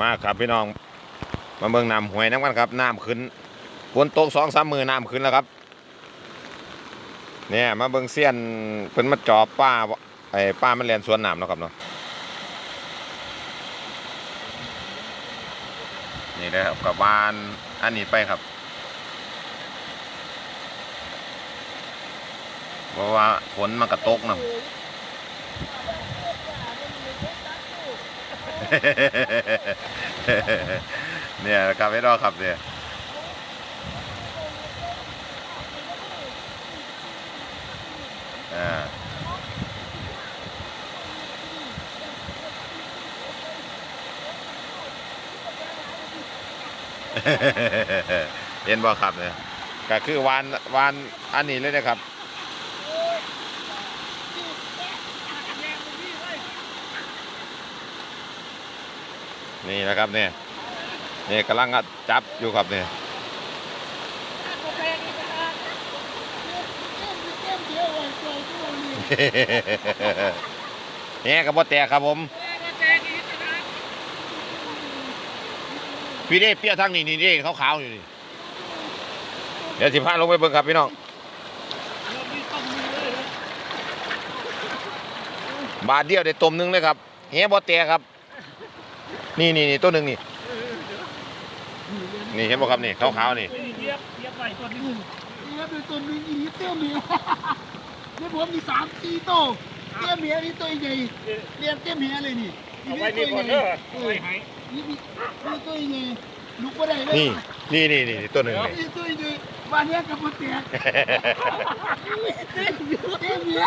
มาครับพี่น้อง มาเบิ่งน้ำหวยน้ำกันครับน้ำขึ้นฝนตกสองสามมือน้ำขึ้นแล้วครับเนี่ยมาเบิ่งเสี้ยนเพิ่นมาจอบป้าไอ้ป้ามันเรียนสวนน้ำเนาะครับเนาะนี่นะครับกับวานอันนี้ไปครับเพราะว่าฝนมันกระตกนะ เนี่ยครับไม่รอดครับเนี่ยอ่าเห็นบ่ครับเนี่ยก็คือวานวานอันนี้เลยนะครับ นี่นะครับเนี่ยนี่กำลังจับอยู่ครับเนี่ยเนี่ยกระบอกแตกครับผมพี่เด้เปี้ยทั้งนี้นี่เด้ขาวๆอยู่นี่เดี๋ยวสิพาลงไปเบิ่งครับพี่น้องบาทเดียวได้ต้มหนึงเลยครับเฮียบ่แตกครับ นี่นี่นี่ตัวหนึ่งนี่ นี่เห็นบ่ครับนี่ขาวๆนี่เรียบเรียบไหวตัวนี้นี่ครับเป็นตัวหนึงอีเตี้ยเมียนี่ผมมีสามสี่โตเตี้ยเมียนี่ตัวใหญ่เรียนเตี้ยเมียเลยนี่เอาไว้นี่ก่อนเด้อเอาไว้ให้นี่มีนี่ตัวใหญ่ลุกไม่ได้เลยนี่ นี่นี่นี่ตัวหนึ่งนี่ นี่ตัวใหญ่บ้านเนี้ยกับมันแตกเตี้ยเมียเตี้ยเมีย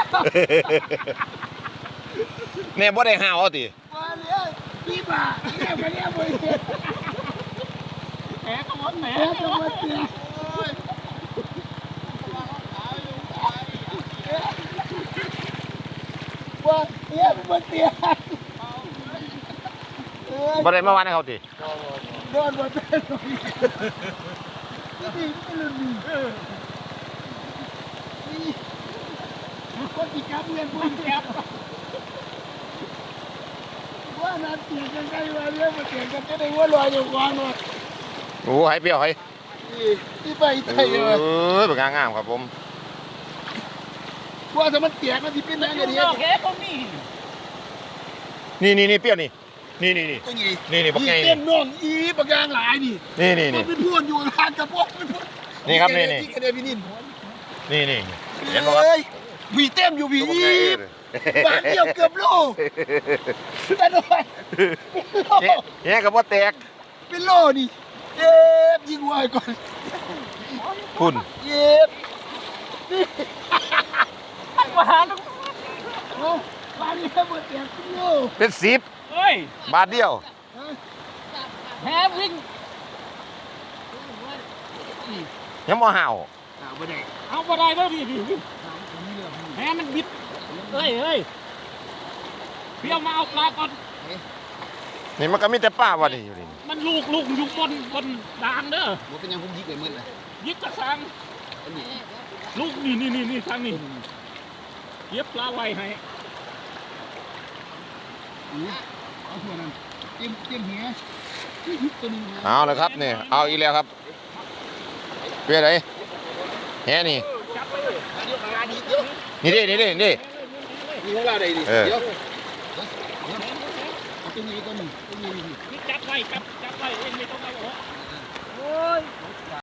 เนี่ยบ่ได้ห้าวเอาติบ้านเนี้ย พี่บ้าเนี่ยบ้านเนี้ยบ่ได้แหมก็หมดแหมแตกกับมันแตกว่าเนี่ยมันแตกเออบ่ได้มาวันให้เขาติโดนหมดเลยนี่ดีไม่ลืมดีนี่คนที่จับเงินผู้ที่จับ ว่านัดเตียงกันใกล้ว่าเรื่องมาเตียงกันจะได้ว่าลอยอยู่ก่อนว่าโอ้ให้เปรี้ยวให้ที่ไปไทยเอเลยอเป็นงามงามครับผมว่าถ้ามันเตียงมันที่เป็นยังไงเดีเนี่ยแค่ก็มีนี่นี่นี่เปรี้ยวนี่นี่นี่นี่นี่นี่บักไงเต้นน่องอีบักยางหลายนี่นี่นี่นี่เป็นพวนอยู่ทางกระบอกเป็นพวนนี่ครับนี่นี่นี่นี่เห็นบ่ครับเอ้ยผีเต็มอยู่ผีตัว บักอีไงบาทเดียวเกือบโลแต่หน่อยเนี่ยเนี่ยก็บ่แตกเป็นโลนี่เย็บยิงไว้ก่อนคุณเย็บมาหาลูกเอาบ้านนี้หมดแตกเป็นโลเป็นสิบเฮ้ยบาทเดียวแหมวิ่งยังบ่ห่าวเอาไปไหนเอาไปได้แล้วดิดิแหมมันบิด เฮ้ยเฮ้ยเพียวมาเอาปลาก่อน นี่มันก็มีแต่ป้าว่านี่อยู่นี่มันลูกลูกอยู่บนบนดางเด้อมันเป็นยังผมยิงไปหมดเลยยิกกระสังอันนี้ลูกนี่นี่นี่นี่ทางนี้เย็บปลาไว้ให้เอาหัวนั่นเต็มเต็มเหี้ยที่ฮิตตัวนึงเอาเลยครับนี่เอาอีกแล้วครับเปรี้ยวไหนแฮนี่ จับไปเลยเดี๋ยวมาดีเดี๋ยวนี่ดินี่ดินี่ดิ กินของเราได้ดิเออ เดี๋ยวเตัวนี้ตัวหนึ่นี้ จับไว้จับจับไว้เอ็นไม่ต้องเอาหัว